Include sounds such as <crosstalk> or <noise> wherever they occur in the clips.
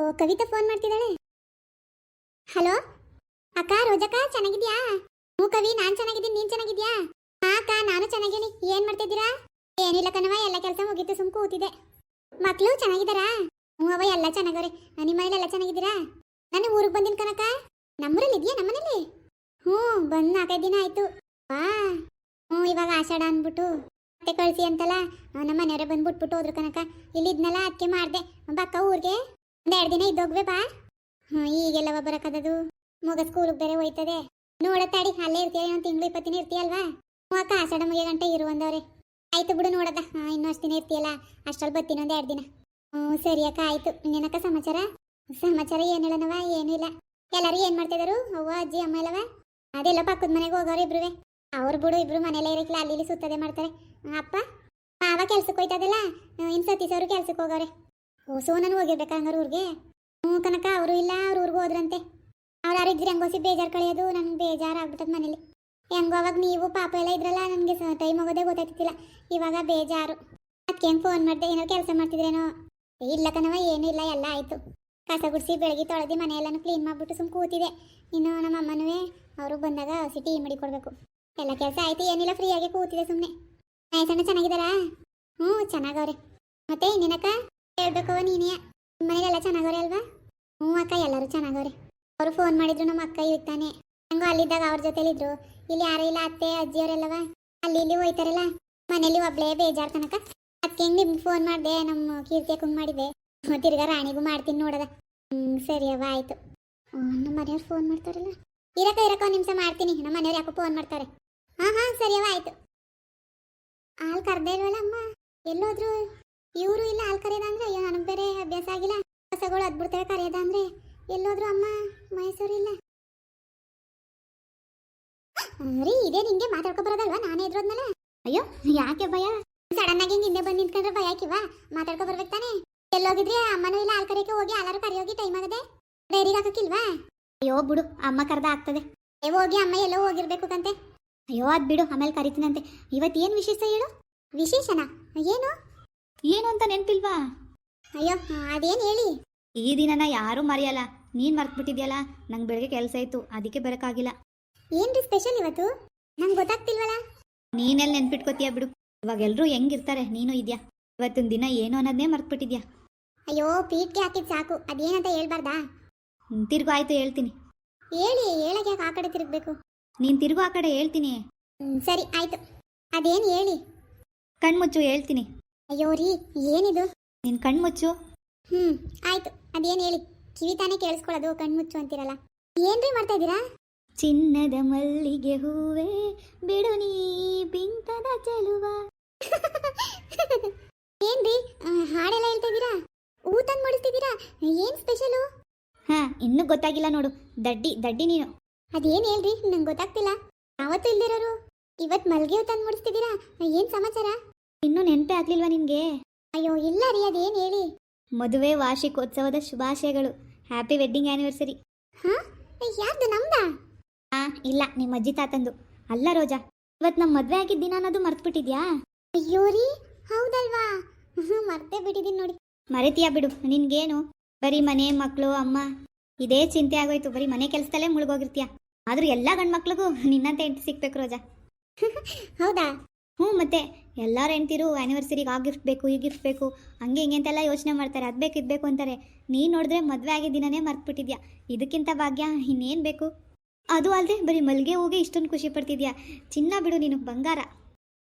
ಓ, Kavita phone ಮಾಡ್ತಿದ್ದಾಳೆ. Hello ಅಕ್ಕ, ರೋಜಕ್ಕ, ಚೆನ್ನಾಗಿದ್ಯಾ? ಹ್ಞೂ ಕವಿ, ನಾನು ಚೆನ್ನಾಗಿದ್ದೀನಿ, ನೀನು ಚೆನ್ನಾಗಿದ್ಯಾ? ಹಾ, ಅಕ್ಕ, ನಾನು ಚೆನ್ನಾಗಿದ್ದೀನಿ ಏನು ಮಾಡ್ತಿದ್ದೀರಾ? ಏನಿಲ್ಲ ಕಣವ ಎಲ್ಲ ಕೆಲಸ ಮುಗೀತು, ಸುಮ್ ಕೂತಿದೆ ಮಕ್ಕಳು ಚೆನ್ನಾಗಿದ್ದಾರಾ? ಹ್ಞೂ ಅವ ಎಲ್ಲ ಚೆನ್ನಾಗವ್ರೆ. ನಿಮ್ಮ ಮನೇಲಿ ಎಲ್ಲ ಚೆನ್ನಾಗಿದ್ದೀರಾ? ನಾನು ಊರಿಗೆ ಬಂದಿನ ಕನಕ ನಮ್ಮೂರಲ್ಲಿ ಇದೆಯಾ, ನಮ್ಮನೇಲಿ? ಹ್ಞೂ, ಬಂದು ನಾಲ್ಕೈದು ದಿನ ಆಯಿತು. ವಾ. ಹ್ಞೂ, ಇವಾಗ ಆಷಾಢ ಅಂದ್ಬಿಟ್ಟು ಮತ್ತೆ ಕಳಿಸಿ ಅಂತಲ್ಲ ನಮ್ಮ ಮನೆಯವರೇ ಬಂದು ಬಿಟ್ಬಿಟ್ಟು ಹೋದ್ರು ಕನಕ ಇಲ್ಲಿದ್ನಲ್ಲ ಅದಕ್ಕೆ ಮಾಡಿದೆ. ಬಕ್ಕ ಊರಿಗೆ. ಒಂದು ಎರಡು ದಿನ ಇದ್ದೋಗ್ಬೇ ಬಾ ಹ್ಞೂ ಈಗೆಲ್ಲವ ಬರಕದದು ಮಗ ಸ್ಕೂಲ್ ಬೇರೆ ಹೋಯ್ತದೆ. ನೋಡತ್ತಾಡಿ ಅಲ್ಲೇ ಇರ್ತೀಯ? ಒಂದು ತಿಂಗಳು ಇಪ್ಪತ್ತು ದಿನ ಇರ್ತೀಯಲ್ವಾ ಅಕ್ಕ, ಆಷಾಢ ಮುಗಿಯ ಗಂಟೆ ಇರು ಅಂದವ್ರೆ. ಆಯ್ತು ಬಿಡು ನೋಡದ. ಹಾಂ ಇನ್ನೂ ದಿನ ಇರ್ತೀಯಲ್ಲ? ಅಷ್ಟ್ರಲ್ಲಿ ಬರ್ತೀನಿ ಒಂದು ಎರಡು ದಿನ. ಹ್ಞೂ ಸರಿ ಅಕ್ಕ, ಆಯ್ತು. ಇನ್ನೇನಕ್ಕ ಸಮಾಚಾರ? ಸಮಾಚಾರ ಏನು ಹೇಳನವ ಏನೂ ಇಲ್ಲ. ಎಲ್ಲರೂ ಏನು ಮಾಡ್ತಿದಾರು? ಅವ್ವ, ಅಜ್ಜಿ, ಅಮ್ಮ ಇಲ್ಲವ ಅದೆಲ್ಲ ಪಕ್ಕದ ಮನೆಗೆ ಹೋಗೋರು ಇಬ್ರುವೆ. ಅವ್ರು ಬಿಡು, ಇಬ್ರು ಮನೇಲೇ ಇರಕ್ಲ ಅಲ್ಲಿ ಇಲ್ಲಿ ಸುತ್ತದೆ ಮಾಡ್ತಾರೆ. ಅಪ್ಪ ಮಾವ ಕೆಲ್ಸಕ್ಕೆ ಹೋಯ್ತದಲ್ಲ? ಇನ್ನು ಸತೀಶ್ ಅವರು ಕೆಲ್ಸಕ್ಕೆ ಹೋಗವ್ರೆ. ಓ ಸೋನನ್ ಹೋಗಿರ್ಬೇಕಾ ಹಂಗಾರೆ ಊರಿಗೆ ಹ್ಞೂ ಕನಕ, ಅವರು ಇಲ್ಲ, ಅವ್ರ ಊರಿಗೆ ಹೋದ್ರಂತೆ. ಅವ್ರು ಯಾರು ಇದ್ರೆ ಹೆಂಗೋಸಿ ಬೇಜಾರು ಕಳೆಯೋದು, ನಂಗೆ ಬೇಜಾರು ಆಗ್ಬಿಟ್ಟದ ಮನೇಲಿ. ಹೆಂಗೋ ಅವಾಗ ನೀವು ಪಾಪ ಎಲ್ಲ ಇದ್ರಲ್ಲ, ನನಗೆ ಟೈಮ್ ಹೋಗೋದೇ ಗೊತ್ತಾಗ್ತಿಲ್ಲ ಇವಾಗ ಬೇಜಾರು. ಅದಕ್ಕೆ ಹೆಂಗೆ ಫೋನ್ ಮಾಡಿದೆ ಏನೋ ಕೆಲಸ ಮಾಡ್ತಿದ್ರೇನೋ? ಇಲ್ಲ ಕಣವ ಏನೂ ಇಲ್ಲ, ಎಲ್ಲ ಆಯಿತು. ಕಸ ಗುಡಿಸಿ ಬೆಳಗ್ಗೆ ತೊಳೆದು, ಮನೆಯೆಲ್ಲನೂ ಕ್ಲೀನ್ ಮಾಡಿಬಿಟ್ಟು ಸುಮ್ಮ ಕೂತಿದೆ. ಇನ್ನು ನಮ್ಮ ಅಮ್ಮನೂ ಅವರು ಬಂದಾಗ ಹಸಿ ಟೀ ಮಾಡಿ ಕೊಡಬೇಕು. ಎಲ್ಲ ಕೆಲಸ ಆಯಿತು, ಏನಿಲ್ಲ, ಫ್ರೀಯಾಗಿ ಕೂತಿದೆ ಸುಮ್ಮನೆ ಆಯ್ತಣ್ಣ ಚೆನ್ನಾಗಿದ್ದಾರಾ ಹ್ಞೂ, ಚೆನ್ನಾಗವ್ರೆ. ಮತ್ತೆ ಇನ್ನೇನಕ್ಕ? ಹೇಳ್ಬೇಕವ ನೀನೇ? ಮನೇಲೆಲ್ಲ ಚೆನ್ನಾಗವ್ರೆ ಅಲ್ವಾ? ಹ್ಞೂ ಅಕ್ಕ, ಎಲ್ಲರೂ ಚೆನ್ನಾಗವ್ರೆ. ಅವರು ಫೋನ್ ಮಾಡಿದ್ರು ನಮ್ಮ ಅಕ್ಕ ಇರ್ತಾನೆ. ಹಂಗೋ ಅಲ್ಲಿದ್ದಾಗ ಅವ್ರ ಜೊತೆಲಿದ್ರು. ಇಲ್ಲಿ ಯಾರು ಇಲ್ಲ, ಅತ್ತೆ, ಅಜ್ಜಿಯವರೆಲ್ಲವ? ಅಲ್ಲಿ ಇಲ್ಲಿ ಹೋಯ್ತಾರಲ್ಲ? ಮನೇಲಿ ಒಬ್ಳೇ ಬೇಜಾರು ತನಕ ಅದಕ್ಕೆ ಹೆಂಗೆ ನಿಮ್ಗೆ ಫೋನ್ ಮಾಡಿದೆ? ನಮ್ಮ ಕೀರ್ತಿ ಕುಂಗ್ ಮಾಡಿದೆ ತಿರ್ಗಾ ರಾಣಿಗೂ ಮಾಡ್ತೀನಿ ನೋಡದ. ಹ್ಞೂ ಸರಿ ಅವ ಆಯ್ತು. ನಮ್ಮ ಮನೆಯವ್ರು ಫೋನ್ ಮಾಡ್ತಾರಲ್ಲ? ಇರಕ್ಕ ಇರಕ್ಕ, ಒಂದು ನಿಮಿಷ ಮಾಡ್ತೀನಿ. ನಮ್ಮ ಮನೆಯವ್ರು ಯಾಕೋ ಫೋನ್ ಮಾಡ್ತಾರೆ. ಹಾಂ ಹಾಂ, ಸರಿ ಅವ ಆಯ್ತು. ಹಾಲು ಕರ್ದೇ ಇಲ್ವಲ್ಲ ಅಮ್ಮ? ಎಲ್ಲೋದ್ರು? ಇವರು ಇಲ್ಲ ಹಾಲು ಕರೆಯೋದ ಅಂದ್ರೆ ಅಯ್ಯೋ, ನನಗೆ ಬೇರೆ ಅಭ್ಯಾಸ ಆಗಿಲ್ಲ. ಕಸಗಳು ಅದ್ಭುತ ಕರೆಯೋದ ಎಲ್ಲೋದ್ರು ಅಮ್ಮ, ಮೈಸೂರು ಇಲ್ಲ. ರೀ ಇದೇ ನಿಂಗೆ ಮಾತಾಡ್ಕೊ ಬರೋದಲ್ವಾ ನಾನೇ ಇದ್ರೋದ್ಮೇಲೆ. ಅಯ್ಯೋ, ಯಾಕೆ ಭಯ? ಸಡನ್ ಆಗಿ ಹಿಂದೆ ಬಂದು ನಿಂತ್ಕೊಂಡ್ರೆ ಭಯ ಆಕಿವಾ ಮಾತಾಡ್ಕೊ ಬರ್ಬೇಕು ತಾನೇ? ಎಲ್ಲೋಗಿದ್ರಿ ಅಮ್ಮನೂ ಇಲ್ಲ ಹಾಲು ಕರೆಯಕ್ಕೆ ಹೋಗಿ ಎಲ್ಲರೂ ಕರೆಯೋಗಿ ಟೈಮ್ ಆಗದೆ ಡೈರಿಗೆ ಹಾಕಕ್ಕಿಲ್ವಾ? ಅಯ್ಯೋ, ಬಿಡು, ಅಮ್ಮ ಕರ್ದ ಆಗ್ತದೆ. ಏ, ಹೋಗಿ ಅಮ್ಮ, ಎಲ್ಲೋ ಹೋಗಿರ್ಬೇಕು ಕಂತೆ. ಅಯ್ಯೋ, ಅದ್ ಬಿಡು, ಆಮೇಲೆ ಕರಿತೀನಂತೆ. ಇವತ್ತೇನು ವಿಶೇಷ ಹೇಳು? ವಿಶೇಷನಾ? ಏನು? ಏನು ಅಂತ ನೆನ್ಪಿಲ್ವಾ? ಅಯ್ಯೋ ಅದೇನು ಹೇಳಿ? ಈ ದಿನನ ಯಾರೂ ಮರೆಯಲ್ಲ. ನೀನ್ ಮರ್ತ್ಬಿಟ್ಟಿದ್ಯಲ್ಲ ನಂಗೆ ಬೆಳಗ್ಗೆ ಕೆಲಸ ಇತ್ತು ಅದಕ್ಕೆ ಬರೋಕ್ಕಾಗಿಲ್ಲ. ಏನ್ರಿ ಸ್ಪೆಷಲ್ ಇವತ್ತು? ನಂಗೆ ಗೊತ್ತಾಗ್ತಿಲ್ವಲ್ಲ? ನೀನೆಲ್ಲ ನೆನ್ಪಿಟ್ಕೋತೀಯ ಬಿಡು. ಇವಾಗ ಹೆಂಗ್ ಹೆಂಗಿರ್ತಾರೆ ನೀನು ಇದ್ಯಾ? ಇವತ್ತಿನ ದಿನ ಏನು ಅನ್ನೋದನ್ನೇ ಮರ್ತ್ಬಿಟ್ಟಿದ್ಯಾ? ಅಯ್ಯೋ ಪೀಟ್ಗೆ ಹಾಕಿದ್ ಸಾಕು ಅದೇನಂತ ಹೇಳ್ಬಾರ್ದಾ? ಹ್ಮ್, ತಿರ್ಗು ಆಯ್ತು ಹೇಳ್ತೀನಿ. ಹೇಳಿ ಹೇಳಕ್ ಯಾಕೆ ಆ ಕಡೆ ತಿರುಗ್ಬೇಕು? ನೀನ್ ತಿರ್ಗು ಆ ಕಡೆ ಹೇಳ್ತೀನಿ. ಹ್ಮ್, ಸರಿ ಆಯ್ತು. ಅದೇನು ಹೇಳಿ? ಕಣ್ಮುಚ್ಚು ಹೇಳ್ತೀನಿ. ಅಯ್ಯೋ ರೀ ಏನಿದು? ನಿನ್ ಕಣ್ಮುಚ್ಚು. ಹ್ಮ್ ಆಯ್ತು. ಅದೇನ್ ಹೇಳಿ? ಕಿವಿ ತಾನೇ ಕೇಳಿಸ್ಕೊಳ್ಳೋದು ಕಣ್ಮುಚ್ಚು ಅಂತೀರಲ್ಲ. ಏನ್ರಿ ಮಾಡ್ತಾ ಇದ್ದೀರಾ? ಚಿನ್ನದ ಮಲ್ಲಿಗೆ ಹೂವೇ ಬಿಡು ನೀ ಬಿಂಕದ ಚೆಲುವ. <laughs> ಏನ್ರಿ ಆ, ಹಾಡೆಲ್ಲ ಹೇಳ್ತಾ ಇದ್ದೀರಾ? ಹೂ ತಂದು ಮಾಡಿಸ್ತಿದ್ದೀರಾ? ಏನ್ ಸ್ಪೆಷಲು ಹಾ ಇನ್ನೂ ಗೊತ್ತಾಗಿಲ್ಲ ನೋಡು. ದಡ್ಡಿ ದಡ್ಡಿ ನೀನು. ಅದೇನ್ ಹೇಳ್ರಿ ನಂಗೆ ಗೊತ್ತಾಗ್ತಿಲ್ಲ. ಯಾವತ್ತು ಇಲ್ದಿರೋರು? ಇವತ್ ಮಲ್ಗೆ ತಂದು ಮುಡಿಸ್ತಿದ್ದೀರಾ? ಏನ್ ಸಮಾಚಾರ? ಇನ್ನೂ ನೆನಪೇ ಆಗ್ಲಿಲ್ವಾ ನಿನ್ಗೆ ಅಯ್ಯೋ ಇಲ್ಲ ರೀ ಅದೇನು ಹೇಳಿ. ಮದುವೆ ವಾರ್ಷಿಕೋತ್ಸವದ ಶುಭಾಶಯಗಳು. ಹ್ಯಾಪಿ ವೆಡ್ಡಿಂಗ್ ಆನಿವರ್ಸರಿ ಹಾ? ಯಾರ್ದು ನಮ್ದಾ? ಹಾ ಇಲ್ಲ ನಿಮ್ಮ ಅಜ್ಜಿ ತಾತಂದು. ಅಲ್ಲ ರೋಜಾ ಇವತ್ತು ನಮ್ಮ ಮದ್ವೆ ಆಗಿದ್ದ ದಿನ ಅನ್ನೋದು ಮರ್ತ್ಬಿಟ್ಟಿದ್ಯಾ? ಅಯ್ಯೋ ರೀ ಹೌದಲ್ವಾ? ಹ್ಮ್, ಮರ್ತೇ ಬಿಟ್ಟಿದ್ದೀನಿ ನೋಡಿ. ಮರೆತೀಯ ಬಿಡು ನಿನ್ಗೇನು? ಬರೀ ಮನೆ ಮಕ್ಕಳು ಅಮ್ಮ. ಇದೇ ಚಿಂತೆ ಆಗೋಯ್ತು ಬರೀ ಮನೆ ಕೆಲಸದಲ್ಲೇ ಮುಳುಗೋಗಿರ್ತೀಯ? ಆದ್ರೂ ಎಲ್ಲ ಗಂಡ್ಮಕ್ಳಿಗೂ ನಿನ್ನಂತೆ ಹೆಂಡತಿ ಸಿಗ್ಬೇಕು ರೋಜಾ. <laughs> ಹೌದಾ? ಹ್ಞೂ ಮತ್ತೆ ಎಲ್ಲರ ಹೆಂಡ್ತಿರು ಆ್ಯನಿವರ್ಸರಿಗೆ ಆ ಗಿಫ್ಟ್ ಬೇಕು ಈ ಗಿಫ್ಟ್ ಬೇಕು ಹಂಗೆ ಹಿಂಗೆ ಅಂತೆಲ್ಲ ಯೋಚನೆ ಮಾಡ್ತಾರೆ. ಅದು ಬೇಕು ಇದು ಬೇಕು ಅಂತಾರೆ. ನೀನು ನೋಡಿದ್ರೆ ಮದುವೆ ಆಗಿದ್ದ ದಿನನೇ ಮರ್ತ್ಬಿಟ್ಟಿದ್ಯಾ? ಇದಕ್ಕಿಂತ ಭಾಗ್ಯ ಇನ್ನೇನು ಬೇಕು? ಅದು ಅಲ್ಲದೆ ಬರೀ ಮಲ್ಗೆ ಹೋಗಿ ಇಷ್ಟೊಂದು ಖುಷಿ ಪಡ್ತಿದ್ಯಾ? ಚಿನ್ನ ಬಿಡು ನೀನು ಬಂಗಾರ.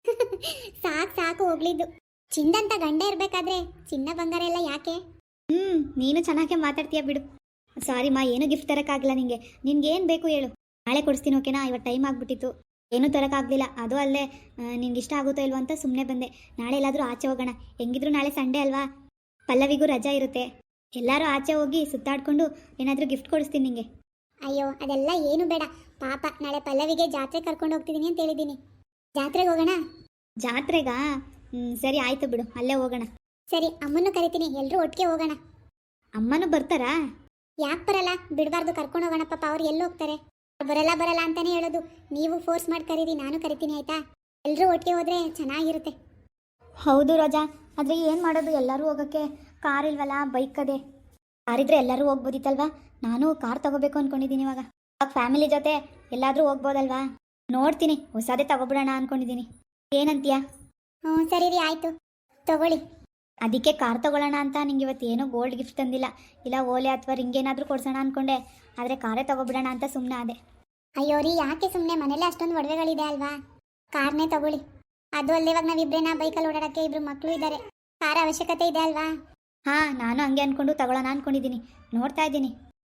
<laughs> ಸಾಕು ಸಾಕು ಹೋಗ್ಲಿದ್ದು. ಚಿಂದಂತ ಗಂಡ ಇರಬೇಕಾದ್ರೆ ಚಿನ್ನ ಬಂಗಾರ ಎಲ್ಲ ಯಾಕೆ? ಹ್ಞೂ ನೀನು ಚೆನ್ನಾಗೆ ಮಾತಾಡ್ತೀಯ ಬಿಡು. ಸಾರಿ ಮಾ ಏನು ಗಿಫ್ಟ್ ತರೋಕ್ಕಾಗಲ್ಲ ನಿಂಗೆ. ನಿನ್ಗೆ ಏನು ಬೇಕು ಹೇಳು. ನಾಳೆ ಕೊಡಿಸ್ತೀನಿ ಓಕೆನಾ? ಇವತ್ತು ಟೈಮ್ ಆಗಿಬಿಟ್ಟಿತ್ತು. ಏನೂ ತರೋಕ್ಕಾಗಲಿಲ್ಲ ಅದು ಅಲ್ಲೇ ನಿನ್ಗೆ ಇಷ್ಟ ಆಗುತ್ತೋ ಇಲ್ವೋ ಅಂತ ಸುಮ್ಮನೆ ಬಂದೆ. ನಾಳೆ ಎಲ್ಲಾದರೂ ಆಚೆ ಹೋಗೋಣ. ಹೆಂಗಿದ್ರು ನಾಳೆ ಸಂಡೇ ಅಲ್ವಾ? ಪಲ್ಲವಿಗೂ ರಜಾ ಇರುತ್ತೆ. ಎಲ್ಲರೂ ಆಚೆ ಹೋಗಿ ಸುತ್ತಾಡ್ಕೊಂಡು ಏನಾದರೂ ಗಿಫ್ಟ್ ಕೊಡಿಸ್ತೀನಿ ನಿಂಗೆ. ಅಯ್ಯೋ ಅದೆಲ್ಲ ಏನು ಬೇಡ. ಪಾಪ ನಾಳೆ ಪಲ್ಲವಿಗೆ ಜಾತ್ರೆ ಕರ್ಕೊಂಡು ಹೋಗ್ತಿದ್ದೀನಿ ಅಂತ ಹೇಳಿದ್ದೀನಿ. ಜಾತ್ರೆಗೆ ಹೋಗೋಣ? ಜಾತ್ರೆಗಾ? ಹ್ಞೂ ಸರಿ ಆಯಿತು ಬಿಡು. ಅಲ್ಲೇ ಹೋಗೋಣ. ಸರಿ ಅಮ್ಮನ್ನು ಕರಿತೀನಿ. ಎಲ್ಲರೂ ಒಟ್ಟಿಗೆ ಹೋಗೋಣ. ಅಮ್ಮನೂ ಬರ್ತಾರಾ? ಯಾಕೆ ಬರಲ್ಲ? ಬಿಡಬಾರ್ದು ಕರ್ಕೊಂಡು ಹೋಗೋಣ. ಪಾಪ ಅವ್ರು ಎಲ್ಲಿ ಹೋಗ್ತಾರೆ? ಬರಲ್ಲ ಬರಲ್ಲ ಅಂತಾನೆ ಹೇಳೋದು. ನೀವು ಫೋರ್ಸ್ ಮಾಡಿ ಕರೀರಿ ನಾನು ಕರಿತೀನಿ ಆಯ್ತಾ? ಎಲ್ಲರೂ ಒಟ್ಟಿಗೆ ಹೋದ್ರೆ ಚೆನ್ನಾಗಿರುತ್ತೆ. ಹೌದು ರಜಾ ಆದರೆ ಏನು ಮಾಡೋದು? ಎಲ್ಲರೂ ಹೋಗೋಕ್ಕೆ ಕಾರ್ ಇಲ್ವಲ್ಲ ಬೈಕ್ ಅದೇ. ಕಾರಿದ್ರೆ ಎಲ್ಲರೂ ಹೋಗ್ಬೋದಿತ್ತಲ್ವಾ? ನಾನು ಕಾರ್ ತಗೋಬೇಕು ಅನ್ಕೊಂಡಿದ್ದೀನಿ ಇವಾಗ. ಇವಾಗ ಫ್ಯಾಮಿಲಿ ಜೊತೆ ಎಲ್ಲಾದ್ರೂ ಹೋಗ್ಬೋದಲ್ವಾ? ನೋಡ್ತೀನಿ ಹೊಸದೇ ತಗೋಬಿಡೋಣ ಅನ್ಕೊಂಡಿದ್ದೀನಿ. ಏನಂತೀಯ? ಹ್ಞೂ ಸರಿ ರೀ ಆಯಿತು. ತಗೊಳ್ಳಿ. ಅದಕ್ಕೆ ಕಾರ್ ತಗೊಳ್ಳೋಣ ಅಂತ ನಿಂಗೆ ಇವತ್ತು ಏನೋ ಗೋಲ್ಡ್ ಗಿಫ್ಟ್ ತಂದಿಲ್ಲ. ಇಲ್ಲ ಓಲೆ ಅಥವಾ ರಿಂಗ್ ಏನಾದರೂ ಕೊಡ್ಸೋಣ ಅನ್ಕೊಂಡೆ. ಆದರೆ ಕಾರೇ ತಗೋಬಿಡೋಣ ಅಂತ ಸುಮ್ಮನೆ ಆದೆ. ಅಯ್ಯೋ ರೀ ಯಾಕೆ ಸುಮ್ಮನೆ ಮನೇಲಿ ಅಷ್ಟೊಂದು ಒಡವೆಗಳಿದೆ ಅಲ್ವಾ? ಕಾರ್ನೇ ತಗೊಳ್ಳಿ. ಅದು ಅಲ್ಲದೆ ಇವಾಗ ನಾವಿಬ್ಬರೇನ ಬೈಕಲ್ಲಿ ಓಡಾಡೋಕ್ಕೆ ಇಬ್ಬರು ಮಕ್ಕಳು ಇದ್ದಾರೆ ಕಾರ್ ಅವಶ್ಯಕತೆ ಇದೆ ಅಲ್ವಾ? ಹಾಂ ನಾನು ಹಂಗೆ ಅಂದ್ಕೊಂಡು ತಗೊಳ್ಳೋಣ ಅಂದ್ಕೊಂಡಿದ್ದೀನಿ ನೋಡ್ತಾ ಇದ್ದೀನಿ.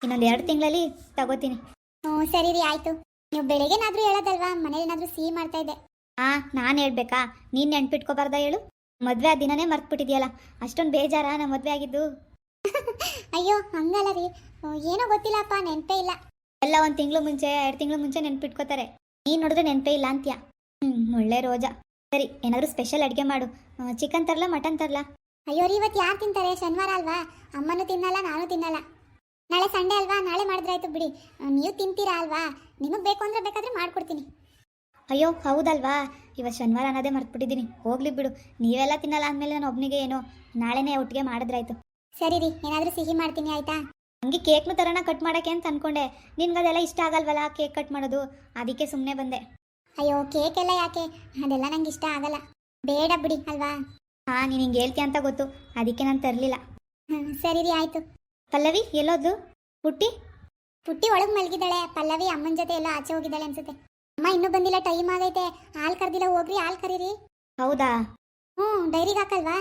ಇನ್ನೊಂದು ಎರಡು ತಿಂಗಳಲ್ಲಿ ತಗೋತೀನಿ. ಹ್ಞೂ ಸರಿ ರೀ ಆಯಿತು. ನೀವು ಬೆಳಗ್ಗೆನಾದರೂ ಹೇಳೋದಲ್ವಾ? ಮನೇಲಿ ಏನಾದರೂ ಸಿಹಿ ಮಾಡ್ತಾ ಇದ್ದೆ. ಹಾಂ ನಾನು ಹೇಳ್ಬೇಕಾ? ನೀನು ನೆನ್ಪಿಟ್ಕೋಬಾರ್ದ ಹೇಳು? ಮದುವೆ ಆ ದಿನನೇ ಮರ್ತ್ಬಿಟ್ಟಿದ್ಯಲ್ಲ ಅಷ್ಟೊಂದು ಬೇಜಾರ ನಮ್ಮ ಮದುವೆ ಆಗಿದ್ದು? <laughs> ಅಯ್ಯೋ ಹಂಗಲ್ಲ ರೀ. ಏನೋ ಗೊತ್ತಿಲ್ಲಪ್ಪ ನೆನಪೇ ಇಲ್ಲ. ಎಲ್ಲ ಒಂದು ತಿಂಗಳು ಮುಂಚೆ ಎರಡು ತಿಂಗಳು ಮುಂಚೆ ನೆನ್ಪಿಟ್ಕೋತಾರೆ. ನೀನು ನೋಡಿದ್ರೆ ನೆನಪೇ ಇಲ್ಲ ಅಂತ್ಯ? ಹ್ಞೂ ಒಳ್ಳೆ ರೋಜಾ. ಸರಿ ಏನಾದರೂ ಸ್ಪೆಷಲ್ ಅಡುಗೆ ಮಾಡು. ಚಿಕನ್ ತರಲಾ ಮಟನ್ ತರಲಾ? ಅಯ್ಯೋ ರೀ ಇವತ್ತು ಯಾರು ತಿಂತಾರೆ? ಶನಿವಾರ ಅಲ್ವಾ? ಅಮ್ಮನೂ ತಿನ್ನಲ್ಲ ನಾನು ತಿನ್ನಲ್ಲ. ನಾಳೆ ಸಂಡೇ ಅಲ್ವಾ? ನಾಳೆ ಮಾಡಿದ್ರಾಯ್ತು ಬಿಡಿ. ನೀವು ತಿಂತೀರಾ ಅಲ್ವಾ? ನಿಮಗೆ ಬೇಕು ಅಂದ್ರೆ ಬೇಕಾದ್ರೆ ಮಾಡ್ಕೊಡ್ತೀನಿ. ಅಯ್ಯೋ ಹೌದಲ್ವಾ? ಇವತ್ತು ಶನಿವಾರ ಅನ್ನೋದೇ ಮರ್ತ್ಬಿಟ್ಟಿದ್ದೀನಿ. ಹೋಗ್ಲಿ ಬಿಡು. ನೀವೆಲ್ಲ ತಿನ್ನಲ್ಲ ಅಂದಮೇಲೆ ನಾನು ಒಬ್ಬನಿಗೆ ಏನು ನಾಳೆನೇ ಒಟ್ಟಿಗೆ ಮಾಡಿದ್ರಾಯ್ತು. ಸರಿ ರೀ ಏನಾದರೂ ಸಿಹಿ ಮಾಡ್ತೀನಿ ಆಯ್ತಾ? ಹಂಗೆ ಕೇಕ್ನು ತರೋಣ ಕಟ್ ಮಾಡೋಕ್ಕೆ ಅಂತ ಅನ್ಕೊಂಡೆ. ನಿನ್ಗೆ ಅದೆಲ್ಲ ಇಷ್ಟ ಆಗಲ್ವಲ್ಲ ಕೇಕ್ ಕಟ್ ಮಾಡೋದು? ಅದಕ್ಕೆ ಸುಮ್ಮನೆ ಬಂದೆ. ಅಯ್ಯೋ ಕೇಕ್ ಎಲ್ಲ ಯಾಕೆ? ಅದೆಲ್ಲ ನಂಗೆ ಇಷ್ಟ ಆಗಲ್ಲ. ಬೇಡ ಬಿಡಿ ಅಲ್ವಾ? ಹಾಂ ನೀನು ಹಿಂಗೆ ಹೇಳ್ತೀಯ ಅಂತ ಗೊತ್ತು. ಅದಕ್ಕೆ ನಾನು ತರಲಿಲ್ಲ. ಸರಿ ರೀ ಆಯ್ತು. ಪಲ್ಲವಿ ಎಲ್ಲೋದು ಪುಟ್ಟಿ ಪುಟ್ಟಿ ಒಳಗೆ ಮಲಗಿದ್ದಾಳೆ. ಪಲ್ಲವಿ ಅಮ್ಮನ ಜೊತೆ ಎಲ್ಲ ಆಚೆ ಹೋಗಿದ್ದಾಳೆ ಅನ್ಸುತ್ತೆ. ಅಮ್ಮ ಇನ್ನೂ ಬಂದಿಲ್ಲ ಟೈಮ್ ಆಗೈತೆ. ಹಾಲು ಕರ್ದಿಲ್ಲ ಹೋಗ್ರಿ ಹಾಲು ಕರೀರಿ. ಹೌದಾ? ಹ್ಞೂ ಡೈರಿಗೆ ಹಾಕಲ್ವಾ?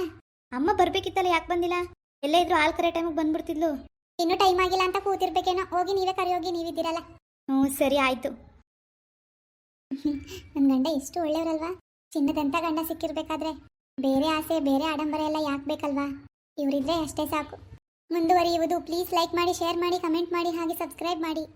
ಅಮ್ಮ ಬರ್ಬೇಕಿತ್ತಲ್ಲ ಯಾಕೆ ಬಂದಿಲ್ಲ? ಎಲ್ಲ ಇದ್ರು ಹಾಲು ಕರೆ ಟೈಮಿಗೆ ಬಂದ್ಬಿಡ್ತಿದ್ಲು. ಇನ್ನೂ ಟೈಮ್ ಆಗಿಲ್ಲ ಅಂತ ಕೂತಿರ್ಬೇಕೇನೋ. ಹೋಗಿ ನೀವೇ ಕರಿ ಹೋಗಿ ನೀವಿದ್ದೀರಲ್ಲ ಹ್ಞೂ ಸರಿ ಆಯಿತು. <laughs> ನನ್ನ ಗಂಡ ಎಷ್ಟು ಒಳ್ಳೆಯವರಲ್ವಾ? ಚಿನ್ನದಂತ ಗಂಡ ಸಿಕ್ಕಿರ್ಬೇಕಾದ್ರೆ ಬೇರೆ ಆಸೆ ಬೇರೆ ಆಡಂಬರ ಎಲ್ಲ ಯಾಕೆ ಬೇಕಲ್ವಾ? ಇವರಿದ್ರೆ ಅಷ್ಟೇ ಸಾಕು. ಮುಂದುವರಿಯುವುದು. ಪ್ಲೀಸ್ ಲೈಕ್ ಮಾಡಿ ಶೇರ್ ಮಾಡಿ ಕಮೆಂಟ್ ಮಾಡಿ ಹಾಗೆ ಸಬ್ಸ್ಕ್ರೈಬ್ ಮಾಡಿ.